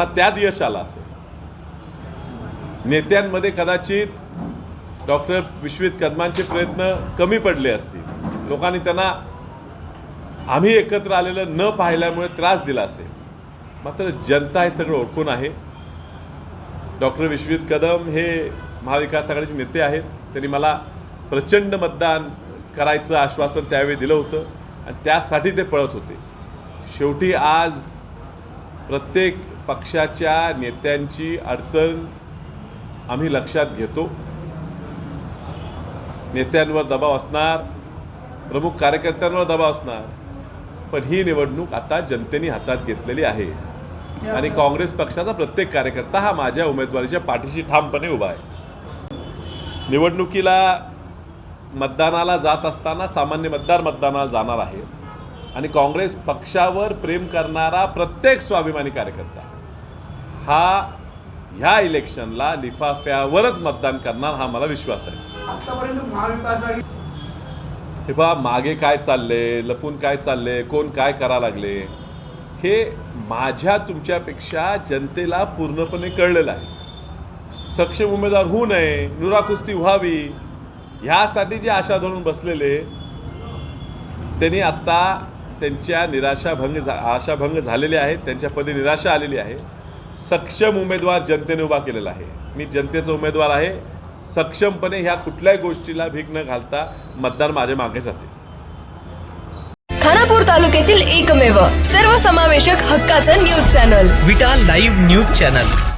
त्यात यश आला असेल. नेत्यांमध्ये कदाचित डॉक्टर विश्वित कदमांचे प्रयत्न कमी पडले असतील. लोकांनी त्यांना आम्ही एकत्र आलेलं न पाहिल्यामुळे त्रास दिला असेल. मात्र जनता हे सगळं ओळखून आहे. डॉक्टर विश्वित कदम हे महाविकास आघाडीचे नेते आहेत. त्यांनी मला प्रचंड मतदान करायचं आश्वासन त्यावेळी दिलं होतं. आणि त्यासाठी ते पळत होते. शेवटी आज प्रत्येक पक्षाच्या नेत्यांची अडचण आम्ही लक्षात घेतो. नेत्यांवर दबाव असणार प्रमुख कार्यकर्त्यांवर दबाव असणार पण ही निवडणूक आता जनतेने हातात घेतलेली आहे. आणि काँग्रेस पक्षाचा प्रत्येक कार्यकर्ता हा माझ्या उमेदवारीच्या पाठीशी ठामपणे उभा आहे. निवडणुकीला मतदानाला जात असताना सामान्य मतदार मतदानाला जाणार आहे. आणि काँग्रेस पक्षावर प्रेम करणारा प्रत्येक स्वाभिमानी कार्यकर्ता हा ह्या इलेक्शनला लिफाफ्यावरच मतदान करणार हा मला विश्वास आहे. हे बा मागे काय चालले लपून काय चालले कोण काय करा लागले हे माझ्या तुमच्यापेक्षा जनतेला पूर्णपणे कळलेलं आहे. सक्षम उमेदवार होऊ नये नुरा कुस्ती व्हावी ह्यासाठी जे आशा धरून बसलेले त्यांनी आत्ता त्यांच्या निराशाभंग झा आशाभंग झालेले आहेत त्यांच्यापदी निराशा आलेली आहे. सक्षम उमेदवार जनतेने उभा केलेला आहे. मी जनतेचा उमेदवार आहे. सक्षमपणे ह्या कुठल्याही गोष्टीला भीक न घालता मतदार माझ्या मागे जाते. खानापूर तालुक्यातील एकमेव सर्वसमावेशक हक्काचं news channel. Vita live news channel.